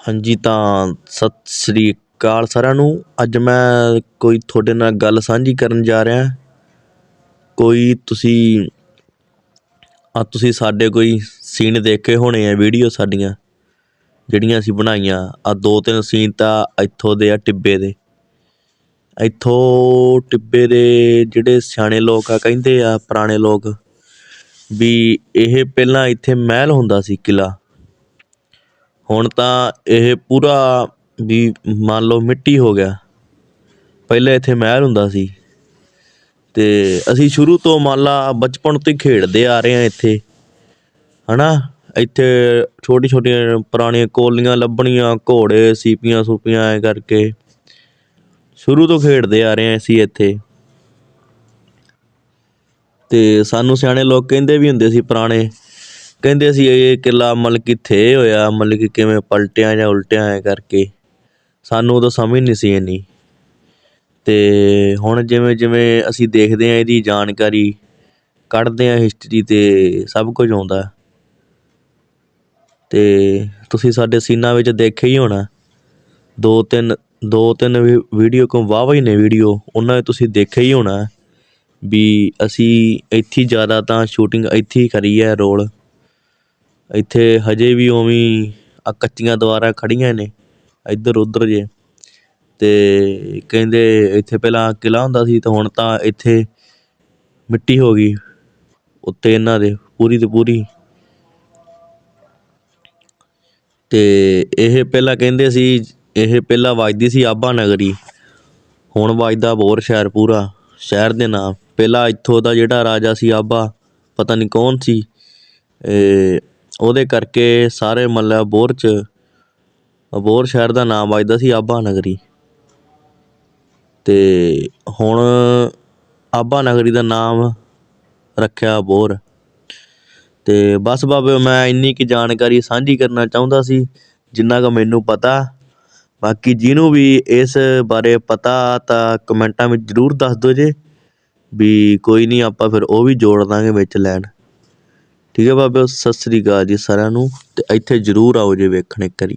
ਹਾਂਜੀ ਤਾਂ ਸਤਿ ਸ੍ਰੀ ਅਕਾਲ ਸਾਰਿਆਂ ਨੂੰ। ਅੱਜ ਮੈਂ ਕੋਈ ਤੁਹਾਡੇ ਨਾਲ ਗੱਲ ਸਾਂਝੀ ਕਰਨ ਜਾ ਰਿਹਾ। ਕੋਈ ਤੁਸੀਂ, ਆ ਤੁਸੀਂ ਸਾਡੇ ਕੋਈ ਸੀਨ ਦੇਖੇ ਹੋਣੇ ਆ ਵੀਡੀਓ ਸਾਡੀਆਂ, ਜਿਹੜੀਆਂ ਅਸੀਂ ਬਣਾਈਆਂ। ਆ ਦੋ ਤਿੰਨ ਸੀਨ ਤਾਂ ਇੱਥੋਂ ਦੇ ਆ, ਟਿੱਬੇ ਦੇ। ਇੱਥੋਂ ਟਿੱਬੇ ਦੇ ਜਿਹੜੇ ਸਿਆਣੇ ਲੋਕ ਆ, ਕਹਿੰਦੇ ਆ, ਪੁਰਾਣੇ ਲੋਕ, ਵੀ ਇਹ ਪਹਿਲਾਂ ਇੱਥੇ ਮਹਿਲ ਹੁੰਦਾ ਸੀ, ਕਿਲ੍ਹਾ। ਹੁਣ ਤਾਂ ਇਹ ਪੂਰਾ ਵੀ ਮੰਨ ਲਓ ਮਿੱਟੀ ਹੋ ਗਿਆ। ਪਹਿਲਾਂ ਇੱਥੇ ਮਹਿਲ ਹੁੰਦਾ ਸੀ। ਤੇ ਅਸੀਂ ਸ਼ੁਰੂ ਤੋਂ ਮੰਨ ਲਾ ਬਚਪਨ ਤੋਂ ਹੀ ਖੇਡਦੇ ਆ ਰਹੇ ਹਾਂ ਇੱਥੇ। ਹਨਾ? ਇੱਥੇ ਛੋਟੀ ਛੋਟੀਆਂ ਪੁਰਾਣੀਆਂ ਕੋਲੀਆਂ ਲੱਭਣੀਆਂ, ਘੋੜੇ, ਸੀਪੀਆਂ ਸੂਪੀਆਂ ਐ ਕਰਕੇ ਸ਼ੁਰੂ ਤੋਂ ਖੇਡਦੇ ਆ ਰਹੇ ਹਾਂ ਅਸੀਂ ਇੱਥੇ। ਤੇ ਸਾਨੂੰ ਸਿਆਣੇ ਲੋਕ ਕਹਿੰਦੇ ਵੀ ਹੁੰਦੇ ਸੀ ਪੁਰਾਣੇ ਕਹਿੰਦੇ ਸੀ ਇਹ ਕਿਲ੍ਹਾ ਮਤਲਬ ਕਿ ਥੇ ਹੋਇਆ ਮਤਲਬ ਕਿ ਕਿਵੇਂ ਪਲਟਿਆ ਜਾਂ ਉਲਟਿਆ ਐ ਕਰਕੇ। ਸਾਨੂੰ ਉਦੋਂ ਸਮਝ ਨਹੀਂ ਸੀ ਇੰਨੀ। ਤੇ ਹੁਣ ਜਿਵੇਂ ਜਿਵੇਂ ਅਸੀਂ ਦੇਖਦੇ ਹਾਂ ਇਹਦੀ ਜਾਣਕਾਰੀ, ਕੱਢਦੇ ਹਾਂ ਹਿਸਟਰੀ ਤੇ ਸਭ ਕੁਝ ਆਉਂਦਾ। ਤੇ ਤੁਸੀਂ ਸਾਡੇ ਸੀਨਾਂ ਵਿੱਚ ਦੇਖਿਆ ਹੀ ਹੋਣਾ। ਦੋ ਤਿੰਨ ਦੋ ਤਿੰਨ ਵੀਡੀਓ ਕੋ ਵਾਹਵਾ ਹੀ ਨੇ ਵੀਡੀਓ ਉਹਨਾਂ 'ਚ ਤੁਸੀਂ ਦੇਖਿਆ ਹੀ ਹੋਣਾ ਵੀ ਅਸੀਂ ਇੱਥੇ ਜ਼ਿਆਦਾ ਤਾਂ ਸ਼ੂਟਿੰਗ ਇੱਥੇ ਹੀ ਕਰੀ ਹੈ ਰੋਲ। ਇੱਥੇ ਹਜੇ ਵੀ ਉਵੇਂ ਆ ਕੱਚੀਆਂ ਦੀਵਾਰਾਂ ਖੜੀਆਂ ਨੇ, ਇੱਧਰ ਉੱਧਰ ਜੇ। ਅਤੇ ਕਹਿੰਦੇ ਇੱਥੇ ਪਹਿਲਾਂ ਕਿਲ੍ਹਾ ਹੁੰਦਾ ਸੀ ਅਤੇ ਹੁਣ ਤਾਂ ਇੱਥੇ ਮਿੱਟੀ ਹੋ ਗਈ ਉੱਤੇ ਇਹਨਾਂ ਦੇ, ਪੂਰੀ ਦੀ ਪੂਰੀ। ਅਤੇ ਇਹ ਪਹਿਲਾਂ ਕਹਿੰਦੇ ਸੀ, ਇਹ ਪਹਿਲਾਂ ਵੱਜਦੀ ਸੀ ਆਭਾ ਨਗਰੀ। ਹੁਣ ਵੱਜਦਾ ਬੋਰ ਸ਼ਹਿਰ ਪੂਰਾ, ਸ਼ਹਿਰ ਦੇ ਨਾਮ ਪਹਿਲਾਂ ਇੱਥੋਂ ਦਾ ਜਿਹੜਾ ਰਾਜਾ ਸੀ ਆਭਾ, ਪਤਾ ਨਹੀਂ ਕੌਣ ਸੀ। ਉਹਦੇ ਕਰਕੇ ਸਾਰੇ ਮਤਲਬ ਬੋਰ 'ਚ ਅਬੋਹਰ ਸ਼ਹਿਰ ਦਾ ਨਾਮ ਵੱਜਦਾ ਸੀ ਆਭਾ ਨਗਰੀ। ਤੇ ਹੁਣ ਆਭਾ ਨਗਰੀ ਦਾ ਨਾਮ ਰੱਖਿਆ ਅਬੋਹਰ ਤੇ ਬਸ ਬਾਬੇ, ਮੈਂ ਇੰਨੀ ਕੁ ਜਾਣਕਾਰੀ ਸਾਂਝੀ ਕਰਨਾ ਚਾਹੁੰਦਾ ਸੀ, ਜਿੰਨਾ ਕੁ ਮੈਨੂੰ ਪਤਾ। ਬਾਕੀ ਜਿਹਨੂੰ ਵੀ ਇਸ ਬਾਰੇ ਪਤਾ ਤਾਂ ਕਮੈਂਟਾਂ ਵਿੱਚ ਜ਼ਰੂਰ ਦੱਸ ਦਿਓ ਜੇ, ਵੀ ਕੋਈ ਨਹੀਂ ਆਪਾਂ ਫਿਰ ਉਹ ਵੀ ਜੋੜ ਦਾਂਗੇ ਵਿੱਚ ਲੈਣ। ਠੀਕ ਹੈ ਬਾਬੇ, ਸਤਿ ਸ੍ਰੀ ਅਕਾਲ ਜੀ ਸਾਰਿਆਂ ਨੂੰ, ਤੇ ਇੱਥੇ ਜ਼ਰੂਰ ਆਓ ਜੇ ਵੇਖਣ ਇੱਕ ਵਾਰੀ।